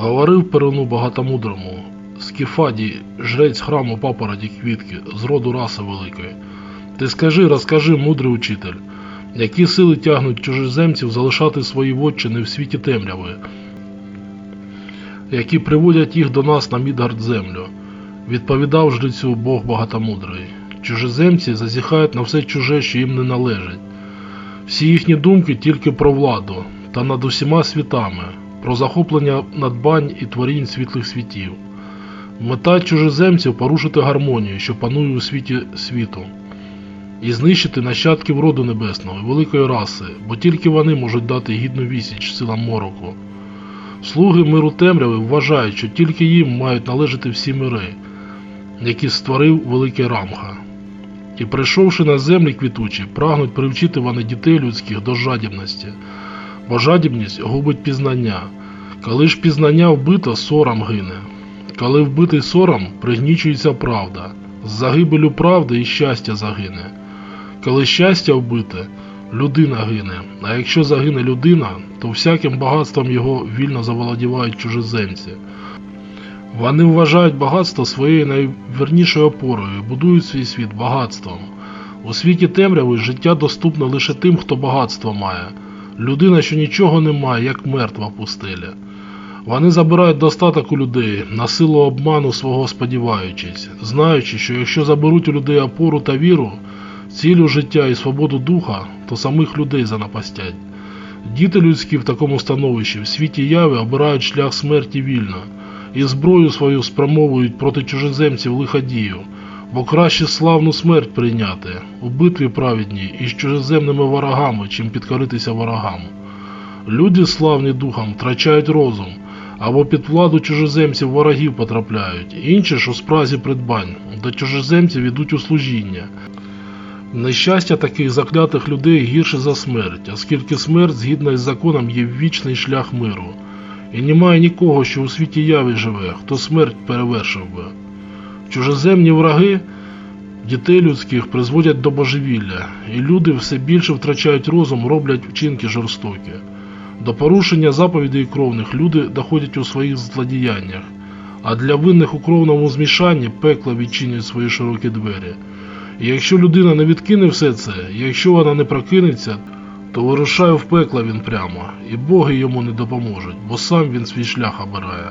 Говорив Перуну багатомудрому, Скіфадій, жрець храму папороті квітки, з роду раси великої. Ти скажи, розкажи, мудрий учитель, які сили тягнуть чужеземців залишати свої вотчини в світі темряви, які приводять їх до нас на Мідгард землю. Відповідав жрецю Бог багатомудрий. Чужеземці зазіхають на все чуже, що їм не належить. Всі їхні думки тільки про владу та над усіма світами, про захоплення надбань і творінь світлих світів. Мета чужеземців порушити гармонію, що панує у світі світу, і знищити нащадків роду небесного, великої раси, бо тільки вони можуть дати гідну вісіч силам мороку. Слуги миру темряви вважають, що тільки їм мають належати всі мири, які створив великий Рамха. І прийшовши на землі квітучі, прагнуть привчити вони дітей людських до жадібності, бо жадібність губить пізнання. Коли ж пізнання вбито, сором гине. Коли вбитий сором, пригнічується правда, з загибелю правди і щастя загине. Коли щастя вбите, людина гине, а якщо загине людина, то всяким багатством його вільно заволодівають чужеземці. Вони вважають багатство своєю найвернішою опорою будують свій світ багатством. У світі темряви життя доступне лише тим, хто багатство має. Людина, що нічого не має, як мертва в пустелі. Вони забирають достаток у людей, на силу обману свого сподіваючись, знаючи, що якщо заберуть у людей опору та віру, цілю життя і свободу духа, то самих людей занапастять. Діти людські в такому становищі в світі яви обирають шлях смерті вільно, і зброю свою спрямовують проти чужеземців лиходію, бо краще славну смерть прийняти у битві праведній із чужеземними ворогами, чим підкоритися ворогам. Люди, славні духом, втрачають розум, або під владу чужеземців ворогів потрапляють, інші ж у спразі придбань, до чужеземців ідуть у служіння. Нещастя таких заклятих людей гірше за смерть, оскільки смерть, згідно із законом, є вічний шлях миру. І немає нікого, що у світі яві живе, хто смерть перевершив би. Чужеземні враги дітей людських призводять до божевілля, і люди все більше втрачають розум, роблять вчинки жорстокі. До порушення заповідей кровних люди доходять у своїх злодіяннях, а для винних у кровному змішанні пекло відчинює свої широкі двері. І якщо людина не відкине все це, якщо вона не прокинеться, то вирушає в пекло він прямо, і боги йому не допоможуть, бо сам він свій шлях обирає.